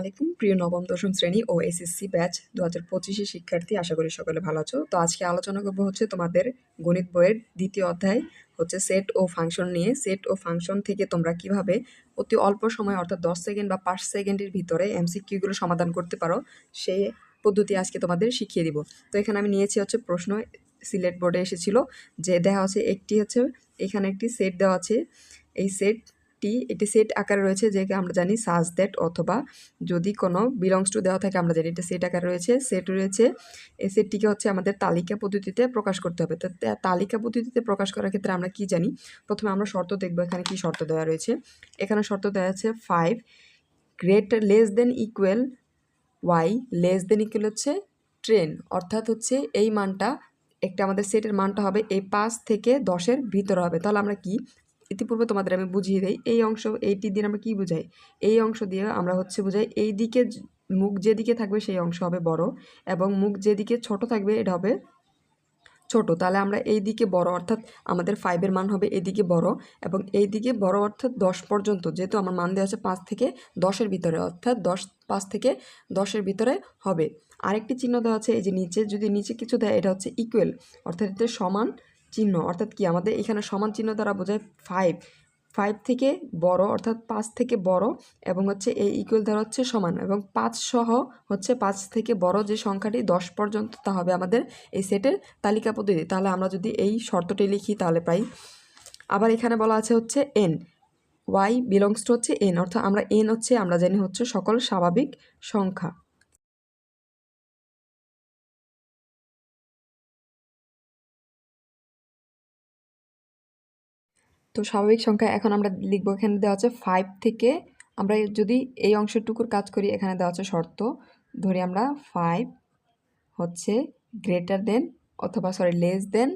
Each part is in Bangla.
আলাইকুম। প্রিয় নবম, দশম শ্রেণি ও এসএসসি ব্যাচ দু হাজার পঁচিশে শিক্ষার্থী, আশা করি সকলে ভালো আছো। তো আজকে আলোচনা করব হচ্ছে তোমাদের গণিত বইয়ের দ্বিতীয় অধ্যায়, হচ্ছে সেট ও ফাংশন নিয়ে। সেট ও ফাংশন থেকে তোমরা কীভাবে অতি অল্প সময়, অর্থাৎ দশ সেকেন্ড বা পাঁচ সেকেন্ডের ভিতরে এমসিকিউগুলো সমাধান করতে পারো সেই পদ্ধতি আজকে তোমাদের শিখিয়ে দিব। তো এখানে আমি নিয়েছি হচ্ছে প্রশ্ন, সিলেট বোর্ডে এসেছিল যে দেখা হচ্ছে একটি হচ্ছে, এখানে একটি সেট দেওয়া আছে। এই সেট টি এটি সেট আকারে রয়েছে যে আমরা জানি সাজ দ্যাট অথবা যদি কোনো বিলংস টু দেওয়া থাকে আমরা জানি এটা সেট আকারে রয়েছে। সেট রয়েছে, এই সেটটিকে হচ্ছে আমাদের তালিকা পদ্ধতিতে প্রকাশ করতে হবে। তো তালিকা পদ্ধতিতে প্রকাশ করার ক্ষেত্রে আমরা কি জানি? প্রথমে আমরা শর্ত দেখব এখানে কি শর্ত দেওয়া রয়েছে। এখানে শর্ত দেওয়া আছে five greater less than equal Y less than equal হচ্ছে ট্রেন অর্থাৎ হচ্ছে এই মানটা, একটা আমাদের সেটের মানটা হবে, এই পাঁচ থেকে দশের ভিতরে হবে। তাহলে আমরা কি? ইতিপূর্বে তোমাদের আমি বুঝিয়ে দিই, এই অংশ এইটি দিয়ে আমরা কি বুঝাই? এই অংশ দিয়ে আমরা হচ্ছে বুঝাই, এই দিকে মুখ যেদিকে থাকবে সেই অংশ হবে বড় এবং মুখ যেদিকে ছোট থাকবে এটা হবে ছোট। তাহলে আমরা এই দিকে বড়, অর্থাৎ আমাদের ফাইভের মান হবে এদিকে বড় এবং এই দিকে বড় অর্থাৎ দশ পর্যন্ত, যেহেতু আমার মান দেওয়া আছে পাঁচ থেকে দশের ভিতরে, অর্থাৎ দশ, পাঁচ থেকে দশের ভিতরে হবে। আরেকটি চিহ্ন দেওয়া আছে, এই যে নিচে, যদি নিচে কিছু দেয়, এটা হচ্ছে ইকুয়াল অর্থাৎ এটা সমান চিহ্ন, অর্থাৎ কি আমাদের এখানে সমান চিহ্ন দ্বারা বোঝায় ফাইভ ফাইভ থেকে বড়, অর্থাৎ পাঁচ থেকে বড় এবং হচ্ছে এই ইকুয়াল দ্বারা হচ্ছে সমান এবং পাঁচ সহ হচ্ছে পাঁচ থেকে বড় যে সংখ্যাটি দশ পর্যন্ত, তা হবে আমাদের এই সেটের তালিকা পদ্ধতি। তাহলে আমরা যদি এই শর্তটি লিখি, তাহলে প্রায় আবার এখানে বলা আছে হচ্ছে এন ওয়াই বিলংস টু হচ্ছে এন অর্থাৎ আমরা এন হচ্ছে, আমরা জানি হচ্ছে সকল স্বাভাবিক সংখ্যা। তো স্বাভাবিক সংখ্যা এখন আমরা লিখব, এখানে দেওয়া আছে ফাইভ থেকে, আমরা যদি এই অংশটুকুর কাজ করি, এখানে দেওয়া আছে শর্ত, ধরি আমরা ফাইভ হচ্ছে গ্রেটার দেন অথবা sorry less than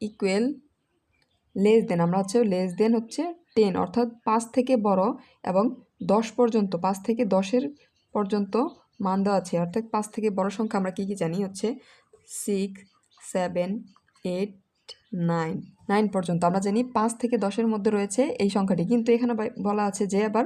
equal less than আমরা হচ্ছে লেস দেন হচ্ছে টেন অর্থাৎ পাঁচ থেকে বড় এবং দশ পর্যন্ত, পাঁচ থেকে দশের পর্যন্ত মান দেওয়া আছে, অর্থাৎ পাঁচ থেকে বড় সংখ্যা আমরা কী কী জানি, হচ্ছে six seven eight nine nine পর্যন্ত। আমরা জানি পাঁচ থেকে দশের মধ্যে রয়েছে এই সংখ্যাটি। কিন্তু এখানে বলা আছে যে আবার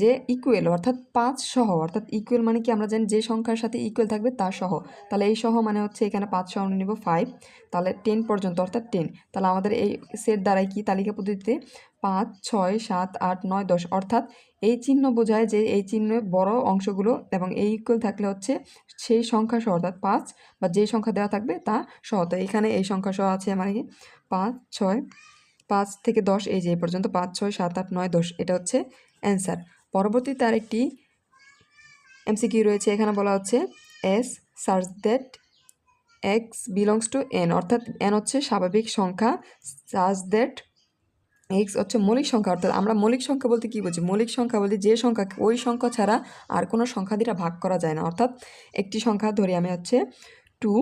যে ইকুয়েল অর্থাৎ পাঁচ সহ, অর্থাৎ ইকুয়েল মানে কি? আমরা জানি যে সংখ্যার সাথে ইকুয়েল থাকবে তা সহ। তাহলে এই সহ মানে হচ্ছে এখানে পাঁচ সহ আমরা নিব ফাইভ তাহলে টেন পর্যন্ত, অর্থাৎ টেন তাহলে আমাদের এই সেট দ্বারাই কি তালিকা পদ্ধতিতে পাঁচ, ছয়, সাত, আট, নয়, দশ, অর্থাৎ এই চিহ্ন বোঝায় যে এই চিহ্নে বড় অংশগুলো এবং এই ইকুয়াল থাকলে হচ্ছে সেই সংখ্যা সহ, অর্থাৎ পাঁচ বা যে সংখ্যা দেওয়া থাকবে তা সহ। তো এখানে এই সংখ্যা সহ আছে মানে পাঁচ, ছয়, পাঁচ থেকে দশ, এই যে পর্যন্ত পাঁচ, ছয়, সাত, আট, নয়, দশ, এটা হচ্ছে অ্যান্সার। পরবর্তী পরবর্তীতে আরেকটি এমসিকিউ রয়েছে, এখানে বলা হচ্ছে S search that X belongs to N, অর্থাৎ এন হচ্ছে স্বাভাবিক সংখ্যা, সার্চ দ্যাট এক্স হচ্ছে মৌলিক সংখ্যা, অর্থাৎ আমরা মৌলিক সংখ্যা বলতে কী বুঝি? মৌলিক সংখ্যা বলতে যে সংখ্যা, ওই সংখ্যা ছাড়া আর কোনো সংখ্যা দিয়ে ভাগ করা যায় না। অর্থাৎ একটি সংখ্যা ধরি আমি হচ্ছে